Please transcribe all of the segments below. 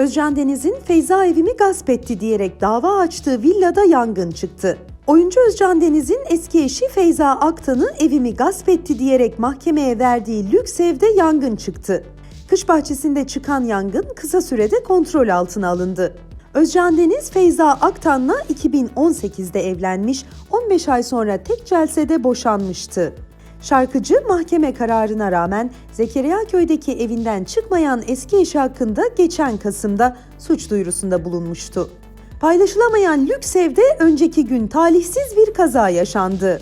Özcan Deniz'in Feyza evimi gasp etti diyerek dava açtığı villada yangın çıktı. Oyuncu Özcan Deniz'in eski eşi Feyza Aktan'ı evimi gasp etti diyerek mahkemeye verdiği lüks evde yangın çıktı. Kış bahçesinde çıkan yangın kısa sürede kontrol altına alındı. Özcan Deniz Feyza Aktan'la 2018'de evlenmiş, 15 ay sonra tek celsede boşanmıştı. Şarkıcı mahkeme kararına rağmen Zekeriya Köy'deki evinden çıkmayan eski eşi hakkında geçen Kasım'da suç duyurusunda bulunmuştu. Paylaşılamayan lüks evde önceki gün talihsiz bir kaza yaşandı.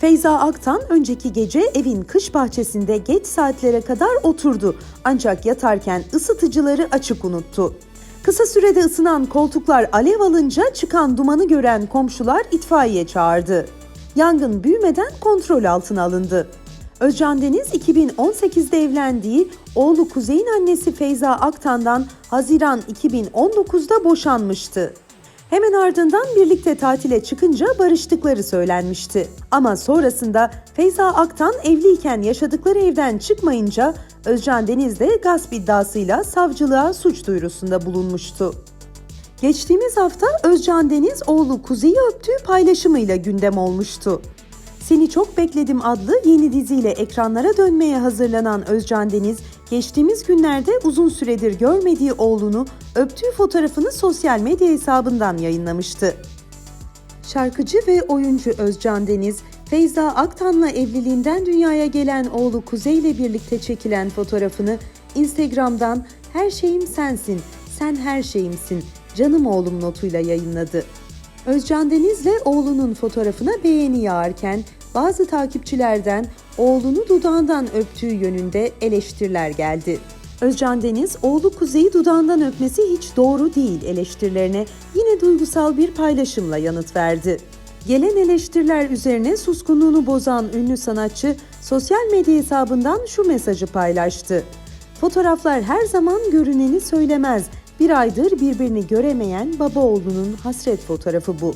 Feyza Aktan önceki gece evin kış bahçesinde geç saatlere kadar oturdu ancak yatarken ısıtıcıları açık unuttu. Kısa sürede ısınan koltuklar alev alınca çıkan dumanı gören komşular itfaiye çağırdı. Yangın büyümeden kontrol altına alındı. Özcan Deniz 2018'de evlendiği oğlu Kuzey'in annesi Feyza Aktan'dan Haziran 2019'da boşanmıştı. Hemen ardından birlikte tatile çıkınca barıştıkları söylenmişti. Ama sonrasında Feyza Aktan evliyken yaşadıkları evden çıkmayınca Özcan Deniz de gasp iddiasıyla savcılığa suç duyurusunda bulunmuştu. Geçtiğimiz hafta Özcan Deniz oğlu Kuzey'i öptüğü paylaşımıyla gündem olmuştu. Seni Çok Bekledim adlı yeni diziyle ekranlara dönmeye hazırlanan Özcan Deniz, geçtiğimiz günlerde uzun süredir görmediği oğlunu öptüğü fotoğrafını sosyal medya hesabından yayınlamıştı. Şarkıcı ve oyuncu Özcan Deniz, Feyza Aktan'la evliliğinden dünyaya gelen oğlu Kuzey ile birlikte çekilen fotoğrafını Instagram'dan "Her şeyim sensin, sen her şeyimsin, canım oğlum" notuyla yayınladı. Özcan Deniz'le oğlunun fotoğrafına beğeni yağarken bazı takipçilerden oğlunu dudağından öptüğü yönünde eleştiriler geldi. Özcan Deniz, oğlu Kuzey'i dudağından öpmesi hiç doğru değil eleştirilerine yine duygusal bir paylaşımla yanıt verdi. Gelen eleştiriler üzerine suskunluğunu bozan ünlü sanatçı sosyal medya hesabından şu mesajı paylaştı. Fotoğraflar her zaman görüneni söylemez. Bir aydır birbirini göremeyen baba oğlunun hasret fotoğrafı bu.